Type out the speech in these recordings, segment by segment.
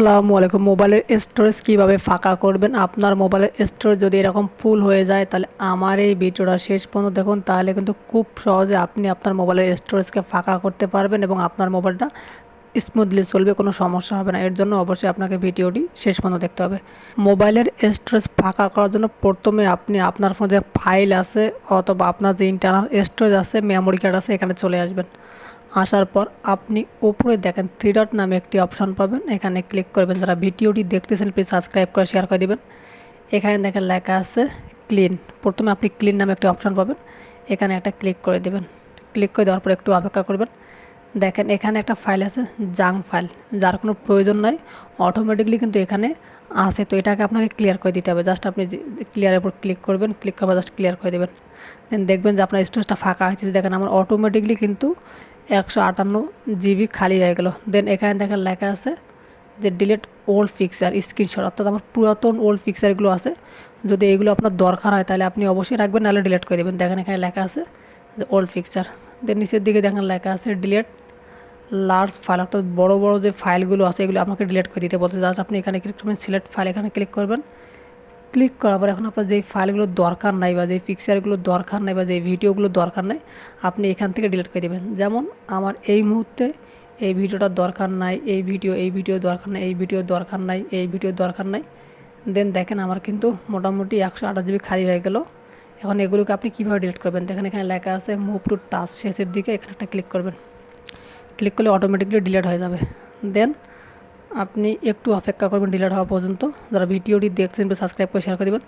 আসসালামু আলাইকুম। মোবাইলের স্টোরেজ কীভাবে ফাঁকা করবেন? আপনার মোবাইলের স্টোরেজ যদি এরকম ফুল হয়ে যায়, তাহলে আমার এই ভিডিওটা শেষ পর্যন্ত দেখুন। তাহলে কিন্তু খুব সহজে আপনি আপনার মোবাইলের স্টোরেজকে ফাঁকা করতে পারবেন এবং আপনার মোবাইলটা স্মুথলি চলবে, কোনো সমস্যা হবে না। এর জন্য অবশ্যই আপনাকে ভিডিওটি শেষ পর্যন্ত দেখতে হবে। মোবাইলের স্টোরেজ ফাঁকা করার জন্য প্রথমে আপনি আপনার ফোনে যে ফাইল আছে অথবা আপনার যে ইন্টারনাল স্টোরেজ আছে মেমোরি কার্ড আছে, এখানে চলে আসবেন। আসার পর আপনি উপরে দেখেন থ্রি ডট নামে একটি অপশান পাবেন। এখানে ক্লিক করবেন, যারা ভিডিওটি দেখতেছেন প্লিজ সাবস্ক্রাইব করে শেয়ার করে দেবেন। এখানে দেখেন লেখা আছে ক্লিন প্রথমে আপনি ক্লিন নামে একটি অপশান পাবেন। এখানে একটা ক্লিক করে দেবেন। ক্লিক করে দেওয়ার পর একটু অপেক্ষা করবেন। দেখেন এখানে একটা ফাইল আছে জাং ফাইল যার কোনো প্রয়োজন নাই অটোমেটিকলি কিন্তু এখানে আছে। তো এটাকে আপনাকে ক্লিয়ার করে দিতে হবে। জাস্ট আপনি ক্লিয়ারের উপর ক্লিক করবেন ক্লিক করবার জাস্ট ক্লিয়ার করে দেবেন। দেখবেন যে আপনার স্টোরেজটা ফাঁকা হয়েছে দেখেন আমার অটোমেটিকলি কিন্তু একশো আটান্ন জিবি খালি হয়ে গেল। দেন এখানে দেখেন লেখা আছে যে ডিলেট ওল্ড পিকচার স্ক্রিনশট অর্থাৎ আমার পুরাতন ওল্ড পিকচারগুলো আছে। যদি এগুলো আপনার দরকার হয় তাহলে আপনি অবশ্যই রাখবেন, নাহলে ডিলেট করে দেবেন। দেখেন এখানে লেখা আছে যে ওল্ড পিকচার দেন নিচের দিকে দেখেন লেখা আছে ডিলেট লার্জ ফাইল অর্থাৎ বড়ো বড়ো যে ফাইলগুলো আছে এগুলো আপনাকে ডিলিট করে দিতে বলতে জাস্ট আপনি এখানে ক্লিক করবেন সিলেক্ট ফাইল এখানে ক্লিক করবেন। ক্লিক করার পর এখন আপনার যেই ফাইলগুলো দরকার নাই বা যেই পিকচারগুলো দরকার নাই বা যেই ভিডিওগুলো দরকার নাই, আপনি এখান থেকে ডিলিট করে দেবেন। যেমন আমার এই মুহূর্তে এই ভিডিওটা দরকার নাই, এই ভিডিও এই ভিডিও দরকার নাই, এই ভিডিও দরকার নাই, এই ভিডিও দরকার নাই। দেন দেখেন আমার কিন্তু মোটামুটি একশো আঠাশ জিবি খালি হয়ে গেল। এখন এগুলোকে আপনি কীভাবে ডিলিট করবেন? দেখেন এখানে লেখা আছে মুভ টু টাচ শেষের দিকে, এখানে একটা ক্লিক করবেন। ক্লিক করলে অটোমেটিকলি ডিলিট হয়ে যাবে। দেন আপনি একটু অপেক্ষা করবেন ডিলেট হওয়া পর্যন্ত। যারা ভিডিওটি দেখছেন, একটু সাবস্ক্রাইব করে শেয়ার করে দেবেন।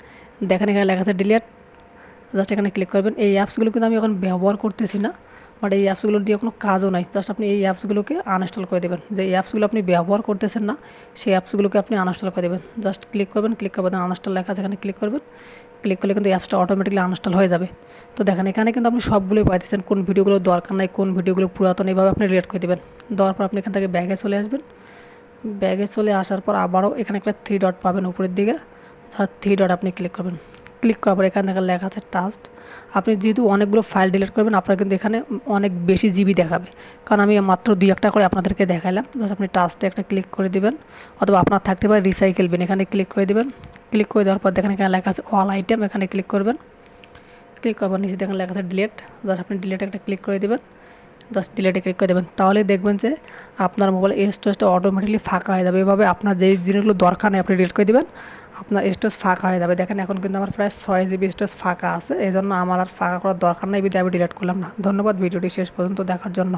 দেখেন এখানে লেখা আছে ডিলেট জাস্ট এখানে ক্লিক করবেন। এই অ্যাপসগুলো কিন্তু আমি এখন ব্যবহার করতেছি না বাট এই অ্যাপসগুলো দিয়ে কোনো কাজও নাই। জাস্ট আপনি এই অ্যাপসগুলোকে আনইনস্টল করে দেবেন। যে অ্যাপসগুলো আপনি ব্যবহার করতেছেন না, সেই অ্যাপসগুলোকে আপনি আনইনস্টল করে দেবেন। জাস্ট ক্লিক করবেন। ক্লিক করবেন আনইনস্টল লেখা আছে, এখানে ক্লিক করবেন। ক্লিক করলে কিন্তু অ্যাপসটা অটোমেটিকলি আনইনস্টল হয়ে যাবে। তো দেখেন এখানে কিন্তু আপনি সবগুলোই পাইতেছেন কোন ভিডিওগুলো দরকার নাই, কোন ভিডিওগুলো পুরাতন, এইভাবে আপনি রিলেট করে দেবেন। দেওয়ার পর আপনি এখান থেকে ব্যাগে চলে আসবেন। ব্যাগে চলে আসার পর আবারও এখানে একটা থ্রি ডট পাবেন উপরের দিকে। থ্রি ডট আপনি ক্লিক করবেন। ক্লিক করার পর এখানে দেখা লেখা আছে টাস্ট আপনি যেহেতু অনেকগুলো ফাইল ডিলিট করবেন, আপনার কিন্তু এখানে অনেক বেশি জিবি দেখাবে। কারণ আমি মাত্র দুই একটা করে আপনাদেরকে দেখালাম জাস্ট আপনি টাস্টে একটা ক্লিক করে দিবেন। অথবা আপনার থাকতে পারে রিসাইকেল বিন এখানে ক্লিক করে দিবেন। ক্লিক করে দেওয়ার পর দেখেন এখানে লেখা আছে অল আইটেম এখানে ক্লিক করবেন। ক্লিক করবার নিচে দেখেন লেখা আছে ডিলেট জাস্ট আপনি ডিলেট একটা ক্লিক করে দেবেন। জাস্ট ডিলেটে ক্লিক করে দেবেন, তাহলে দেখবেন যে আপনার মোবাইল স্টোরেজটা অটোমেটিকলি ফাঁকা হয়ে যাবে। এভাবে আপনার যেই জিনিসগুলো দরকার নেই, আপনি ডিলিট করে দেবেন, আপনার স্টোরেজ ফাঁকা হয়ে যাবে। দেখেন এখন কিন্তু আমার প্রায় ছয় জিবি স্টোরেজ ফাঁকা আছে এই জন্য আমার আর ফাঁকা করার দরকার নেই বিধে আমি ডিলিট করলাম না। ধন্যবাদ, ভিডিওটি শেষ পর্যন্ত দেখার জন্য।